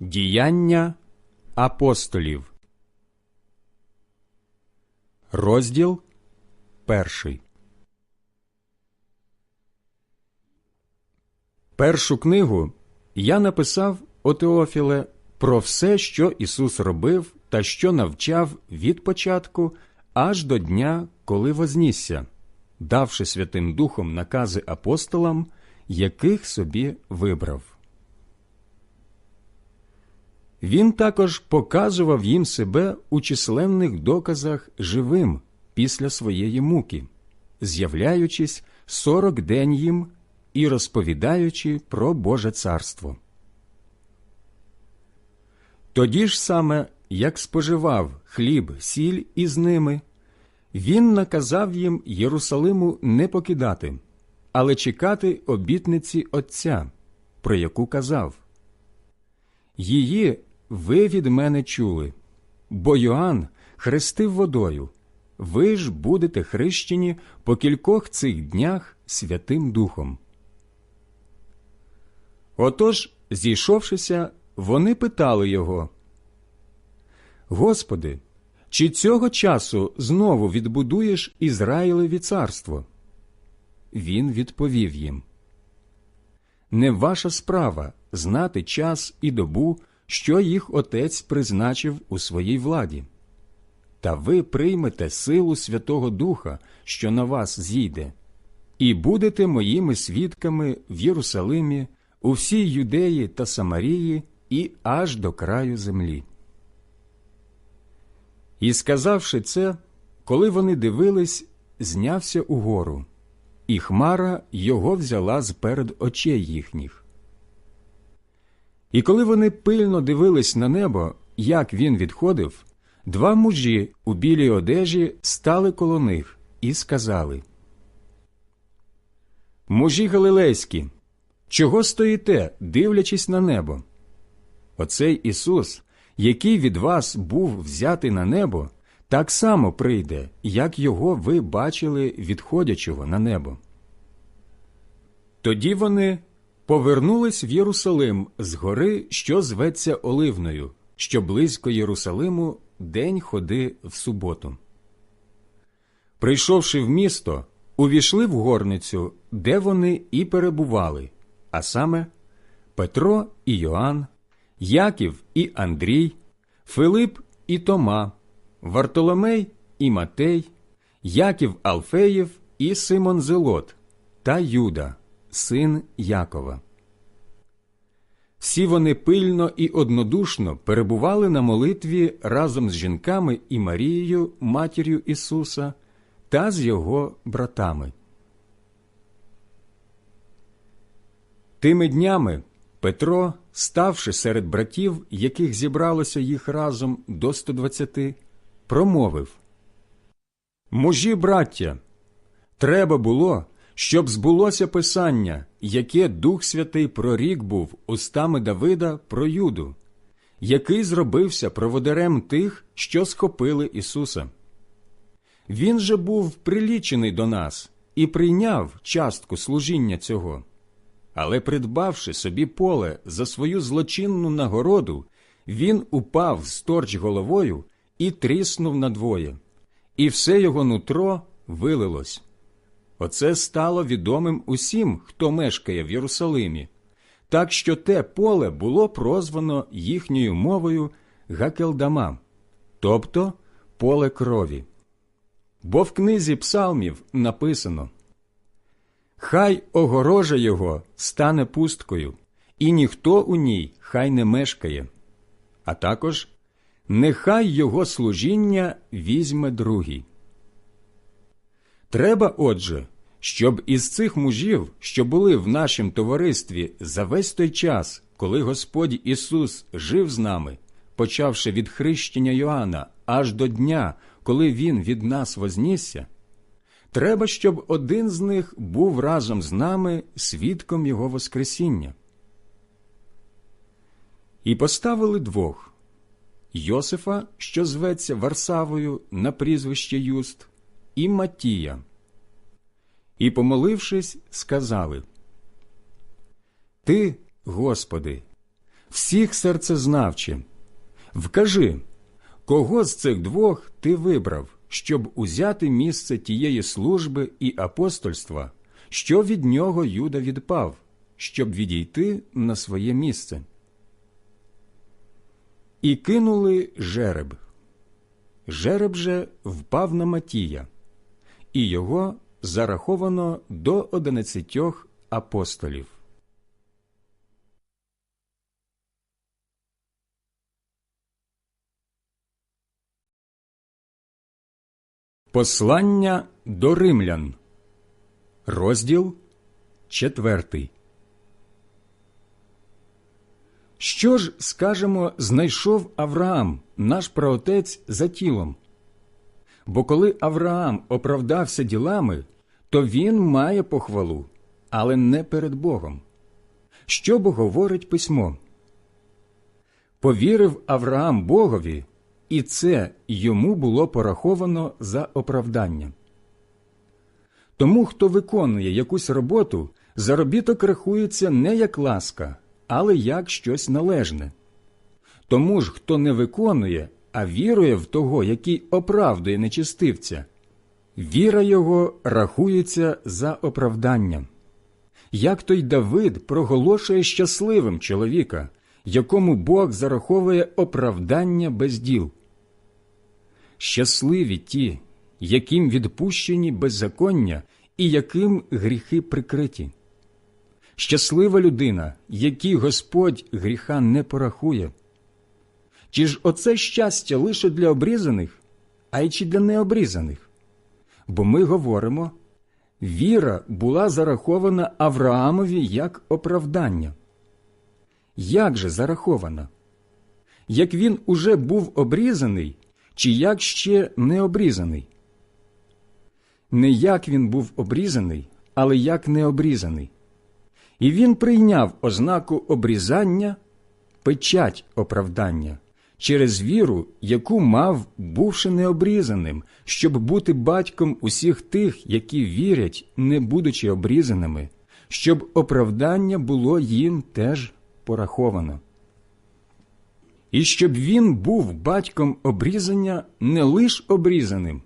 Діяння апостолів. Розділ перший. Першу книгу я написав о Теофіле про все, що Ісус робив та що навчав від початку аж до дня, коли вознісся, давши Святим Духом накази апостолам, яких собі вибрав. Він також показував їм себе у численних доказах живим після своєї муки, з'являючись сорок день їм і розповідаючи про Боже царство. Тоді ж саме, як споживав хліб, сіль із ними, він наказав їм Єрусалиму не покидати, але чекати обітниці Отця, про яку казав. Її ви від мене чули, бо Йоанн хрестив водою, ви ж будете хрещені по кількох цих днях Святим Духом. Отож, зійшовшися, вони питали його, Господи, чи цього часу знову відбудуєш Ізраїлеві царство? Він відповів їм Не ваша справа знати час і добу, що їх отець призначив у своїй владі. Та ви приймете силу Святого Духа, що на вас зійде, і будете моїми свідками в Єрусалимі, у всій Юдеї та Самарії і аж до краю землі. І сказавши це, коли вони дивились, знявся угору, і хмара його взяла з перед очей їхніх. І коли вони пильно дивились на небо, як він відходив, два мужі у білій одежі стали коло них і сказали Мужі Галилейські, чого стоїте, дивлячись на небо? Оцей Ісус, який від вас був взятий на небо, так само прийде, як його ви бачили відходячого на небо. Тоді вони повернулись в Єрусалим з гори, що зветься Оливною, що близько Єрусалиму день ходи в суботу. Прийшовши в місто, увійшли в горницю, де вони і перебували, а саме Петро і Йоанн, Яків і Андрій, Филип і Тома, Вартоломей і Матей, Яків Алфеєв і Симон Зелот та Юда, син Якова. Всі вони пильно і однодушно перебували на молитві разом з жінками і Марією, матір'ю Ісуса, та з його братами. Тими днями Петро, ставши серед братів, яких зібралося їх разом до 120, промовив Мужі, браття, треба було, щоб збулося Писання, яке Дух Святий прорік був устами Давида про Юду, який зробився проводарем тих, що схопили Ісуса. Він же був прилічений до нас і прийняв частку служіння цього. Але, придбавши собі поле за свою злочинну нагороду, він упав сторч головою і тріснув надвоє, і все його нутро вилилось. Оце стало відомим усім, хто мешкає в Єрусалимі, так що те поле було прозвано їхньою мовою Гакелдама, тобто поле крові. Бо в книзі псалмів написано Хай огорожа його стане пусткою, і ніхто у ній хай не мешкає, а також нехай його служіння візьме другий. Треба, отже, щоб із цих мужів, що були в нашім товаристві за весь той час, коли Господь Ісус жив з нами, почавши від хрещення Йоанна аж до дня, коли Він від нас вознісся, треба, щоб один з них був разом з нами свідком Його Воскресіння. І поставили двох Йосифа, що зветься Варсавою на прізвище Юст, і Матія. І, помолившись, сказали Ти, Господи, всіх серцезнавче, вкажи, кого з цих двох ти вибрав, щоб узяти місце тієї служби і апостольства, що від нього Юда відпав, щоб відійти на своє місце. І кинули жереб. Жереб же впав на Матія, і його зараховано до одинадцятьох апостолів. Послання до римлян. Розділ четвертий. Що ж, скажемо, знайшов Авраам, наш праотець, за тілом? Бо коли Авраам оправдався ділами, то він має похвалу, але не перед Богом. Що бо говорить письмо? Повірив Авраам Богові, і це йому було пораховано за оправдання. Тому, хто виконує якусь роботу, заробіток рахується не як ласка, але як щось належне. Тому ж, хто не виконує, а вірує в того, який оправдує нечистивця, віра його рахується за оправданням. Як той Давид проголошує щасливим чоловіка, якому Бог зараховує оправдання без діл. Щасливі ті, яким відпущені беззаконня і яким гріхи прикриті. Щаслива людина, якій Господь гріха не порахує. Чи ж оце щастя лише для обрізаних, а й чи для необрізаних? Бо ми говоримо, віра була зарахована Авраамові як оправдання. Як же зарахована? Як він уже був обрізаний, чи як ще не обрізаний? Не як він був обрізаний, але як не обрізаний. І він прийняв ознаку обрізання, печать оправдання через віру, яку мав, бувши необрізаним, щоб бути батьком усіх тих, які вірять, не будучи обрізаними, щоб оправдання було їм теж пораховано. І щоб він був батьком обрізання не лиш обрізаним,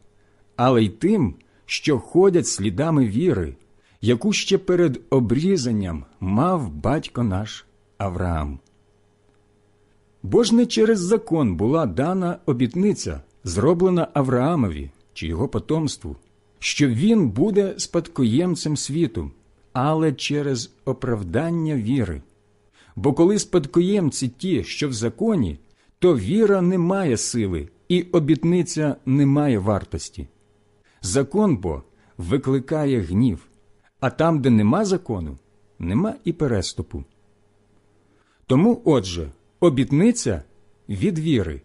але й тим, що ходять слідами віри, яку ще перед обрізанням мав батько наш Авраам. Бо ж не через закон була дана обітниця, зроблена Авраамові чи його потомству, що він буде спадкоємцем світу, але через оправдання віри. Бо коли спадкоємці ті, що в законі, то віра не має сили, і обітниця не має вартості. Закон бо викликає гнів, а там, де нема закону, нема і переступу. Тому, отже, обітниця від віри,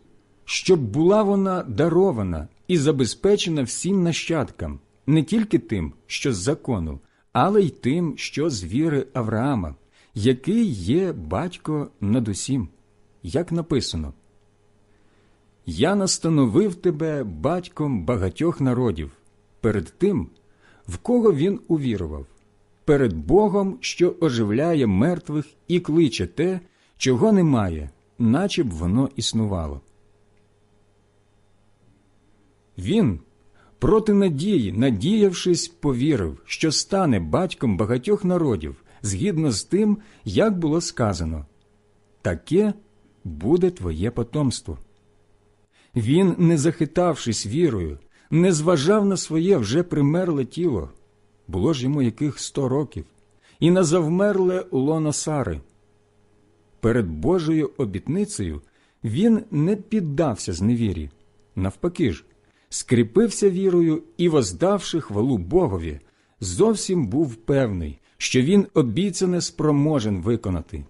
щоб була вона дарована і забезпечена всім нащадкам, не тільки тим, що з закону, але й тим, що з віри Авраама, який є батько над усім, як написано. Я настановив тебе батьком багатьох народів перед тим, в кого він увірував, перед Богом, що оживляє мертвих і кличе те, чого немає, наче б воно існувало. Він, проти надії, надіявшись, повірив, що стане батьком багатьох народів згідно з тим, як було сказано таке буде твоє потомство. Він, не захитавшись вірою, не зважав на своє вже примерле тіло, було ж йому яких сто років, і на завмерле лоно Сари. Перед Божою обітницею він не піддався зневірі, навпаки ж, скріпився вірою і, воздавши хвалу Богові, зовсім був певний, що він обіцяне спроможен виконати.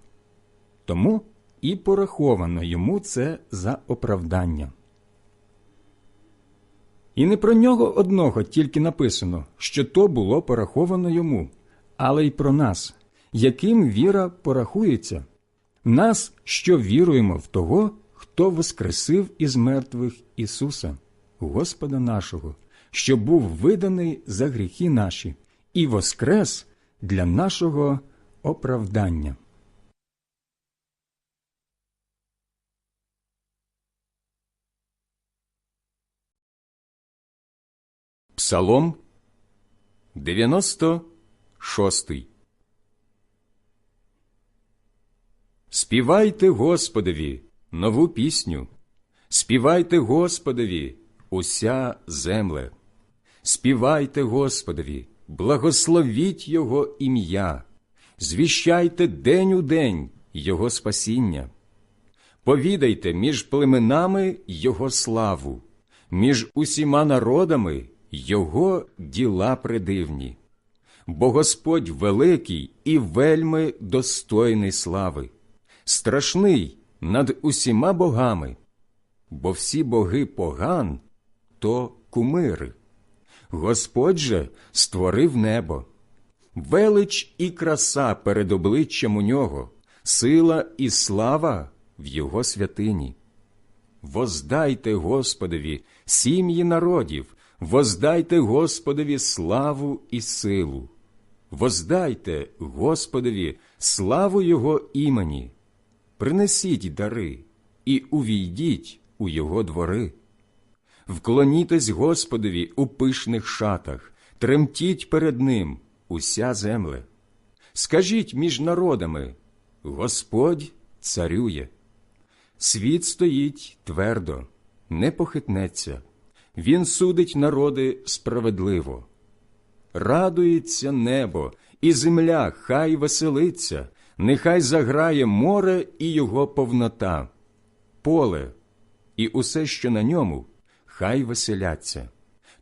Тому і пораховано йому це за оправдання. І не про нього одного тільки написано, що то було пораховано йому, але й про нас, яким віра порахується, нас, що віруємо в того, хто воскресив із мертвих Ісуса, Господа нашого, що був виданий за гріхи наші, і воскрес для нашого оправдання. Псалом 96 Співайте Господові нову пісню, співайте Господові уся земле, співайте Господові, благословіть Його ім'я, звіщайте день у день Його спасіння. Повідайте між племенами Його славу, між усіма народами Його діла придивні. Бо Господь великий і вельми достойний слави, страшний над усіма богами, бо всі боги поган то кумири. Господь же створив небо, велич і краса перед обличчям у нього, сила і слава в Його святині. Воздайте Господові сім'ї народів, воздайте Господові славу і силу, воздайте Господові славу Його імені, принесіть дари і увійдіть у Його двори. Вклонітесь Господові у пишних шатах, тремтіть перед Ним уся земле. Скажіть між народами, Господь царює. Світ стоїть твердо, не похитнеться, він судить народи справедливо. Радується небо, і земля хай веселиться, нехай заграє море і його повнота, поле і усе, що на ньому, хай веселяться.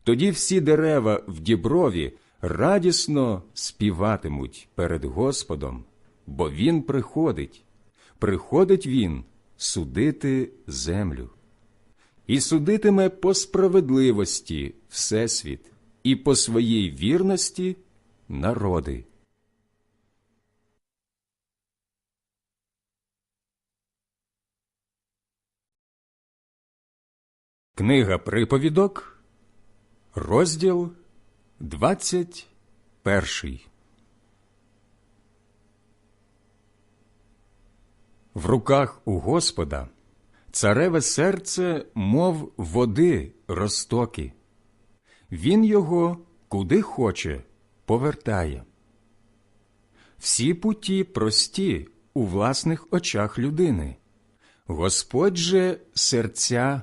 Тоді всі дерева в діброві радісно співатимуть перед Господом, бо Він приходить, приходить Він судити землю. І судитиме по справедливості Всесвіт, і по своїй вірності народи. Книга приповідок, розділ двадцять перший. В руках у Господа цареве серце, мов води розтоки. Він його куди хоче повертає. Всі путі прості у власних очах людини. Господь же серця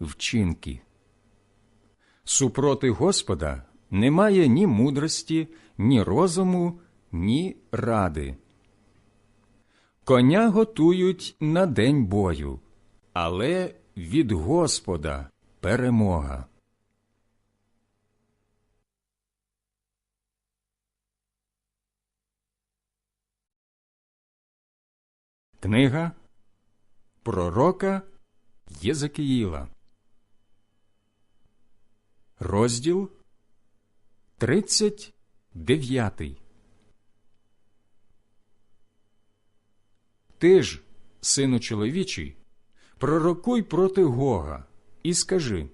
вчинки. Супроти Господа немає ні мудрості, ні розуму, ні ради. Коня готують на день бою, але від Господа перемога. Книга Пророка Єзекиїла Розділ 39 Ти ж, сину чоловічий, пророкуй проти Гога і скажи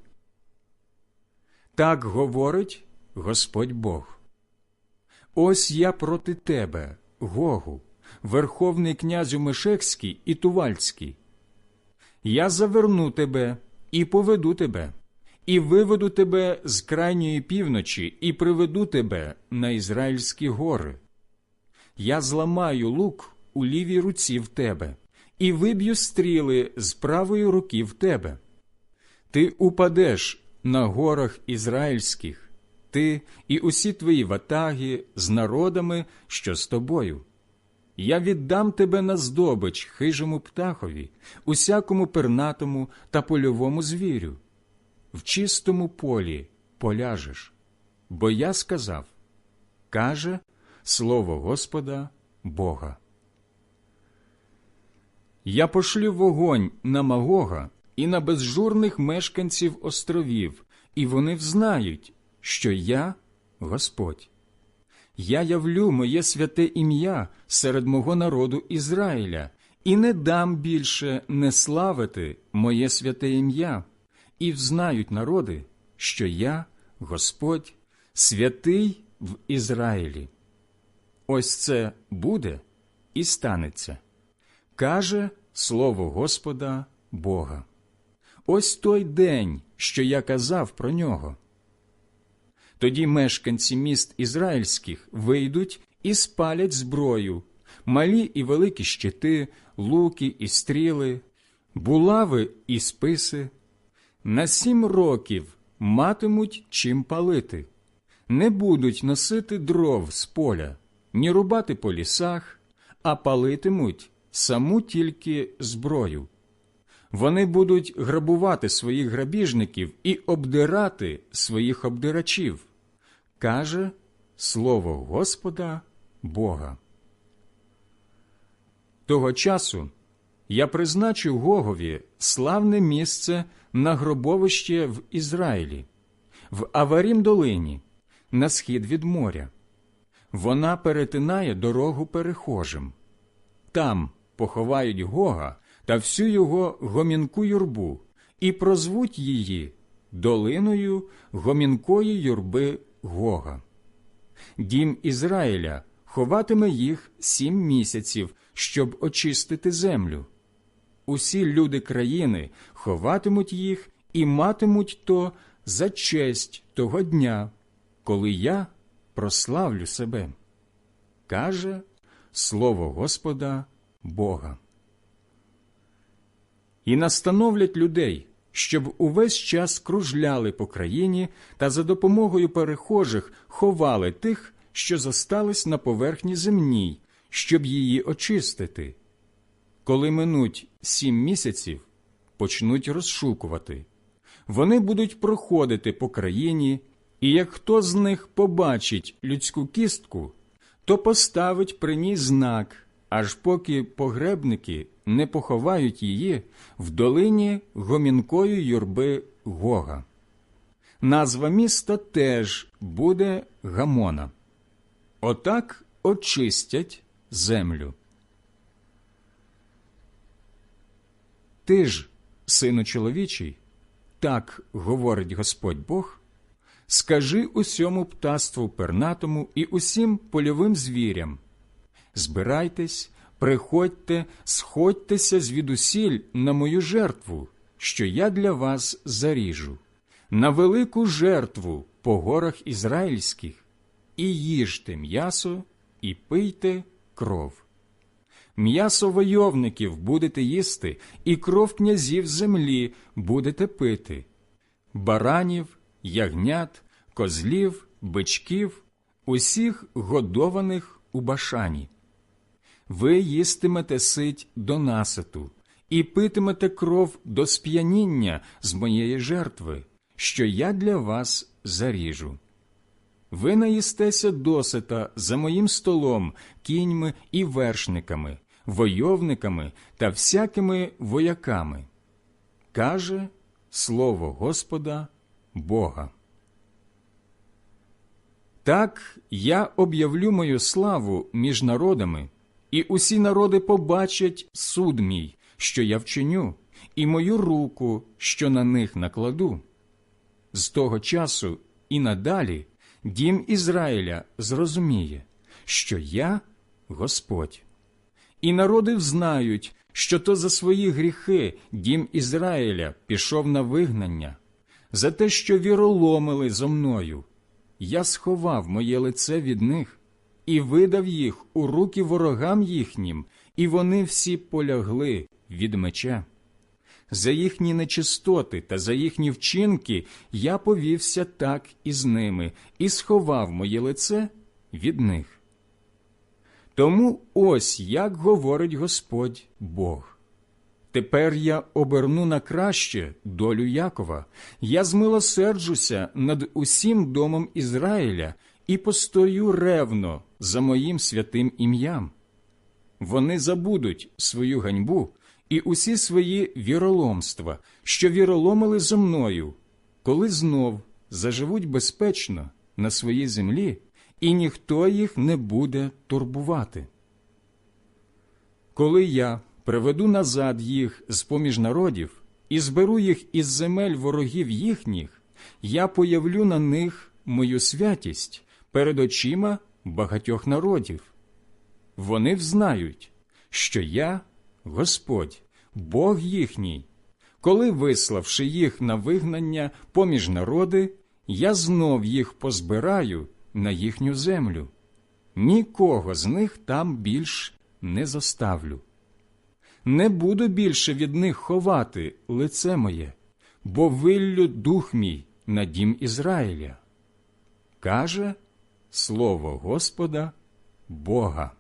Так говорить Господь Бог. Ось я проти тебе, Гогу, верховний князю Мешекський і Тувальський. Я заверну тебе і поведу тебе, і виведу тебе з крайньої півночі, і приведу тебе на Ізраїльські гори. Я зламаю лук у лівій руці в тебе, і виб'ю стріли з правої руки в тебе. Ти упадеш на горах ізраїльських, ти і усі твої ватаги з народами, що з тобою. Я віддам тебе на здобич хижому птахові, усякому пернатому та польовому звірю. В чистому полі поляжеш, бо я сказав, каже слово Господа Бога. Я пошлю вогонь на Магога і на безжурних мешканців островів, і вони взнають, що я Господь. Я явлю моє святе ім'я серед мого народу Ізраїля, і не дам більше не славити моє святе ім'я, і взнають народи, що я, Господь, святий в Ізраїлі. Ось це буде і станеться, каже слово Господа Бога. Ось той день, що я казав про нього. Тоді мешканці міст ізраїльських вийдуть і спалять зброю, малі і великі щити, луки і стріли, булави і списи. На сім років матимуть чим палити, не будуть носити дров з поля, ні рубати по лісах, а палитимуть саму тільки зброю. Вони будуть грабувати своїх грабіжників і обдирати своїх обдирачів, каже слово Господа Бога. Того часу я призначу Гогові славне місце на гробовище в Ізраїлі, в Аварім долині, на схід від моря. Вона перетинає дорогу перехожим. Там поховають Гога та всю його гомінку юрбу і прозвуть її долиною гомінкої юрби Гога. Дім Ізраїля ховатиме їх сім місяців, щоб очистити землю. Усі люди країни ховатимуть їх і матимуть то за честь того дня, коли я прославлю себе, каже слово Господа Бога. І настановлять людей, щоб увесь час кружляли по країні та за допомогою перехожих ховали тих, що зостались на поверхні земній, щоб її очистити. Коли минуть сім місяців, почнуть розшукувати. Вони будуть проходити по країні, і як хто з них побачить людську кістку, то поставить при ній знак, аж поки погребники не поховають її в долині гомінкої юрби Гога. Назва міста теж буде Гамона. Отак очистять землю. Ти ж, сину чоловічий, так говорить Господь Бог, скажи усьому птаству пернатому і усім польовим звірям. Збирайтесь, приходьте, сходьтеся звідусіль на мою жертву, що я для вас заріжу, на велику жертву по горах ізраїльських, і їжте м'ясо, і пийте кров. М'ясо войовників будете їсти, і кров князів землі будете пити, баранів, ягнят, козлів, бичків, усіх годованих у башані. Ви їстимете сить до наситу і питимете кров до сп'яніння з моєї жертви, що я для вас заріжу. Ви наїстеся досита за моїм столом, кіньми і вершниками, войовниками та всякими вояками. Каже слово Господа Бога. Так я об'явлю мою славу між народами, і усі народи побачать суд мій, що я вчиню, і мою руку, що на них накладу. З того часу і надалі дім Ізраїля зрозуміє, що я Господь. І народи взнають, що то за свої гріхи дім Ізраїля пішов на вигнання, за те, що віроломили зо мною. Я сховав моє лице від них і видав їх у руки ворогам їхнім, і вони всі полягли від меча. За їхні нечистоти та за їхні вчинки я повівся так із ними і сховав моє лице від них. Тому ось як говорить Господь Бог. Тепер я оберну на краще долю Якова, я змилосерджуся над усім домом Ізраїля і постою ревно за моїм святим ім'ям. Вони забудуть свою ганьбу і усі свої віроломства, що віроломили зо мною, коли знов заживуть безпечно на своїй землі, і ніхто їх не буде турбувати. Коли я приведу назад їх з поміж народів і зберу їх із земель ворогів їхніх, я появлю на них мою святість перед очима багатьох народів. Вони взнають, що я Господь, Бог їхній, коли, виславши їх на вигнання поміж народи, я знов їх позбираю на їхню землю. Нікого з них там більш не заставлю. Не буду більше від них ховати лице моє, бо виллю дух мій на дім Ізраїля. Каже слово Господа Бога.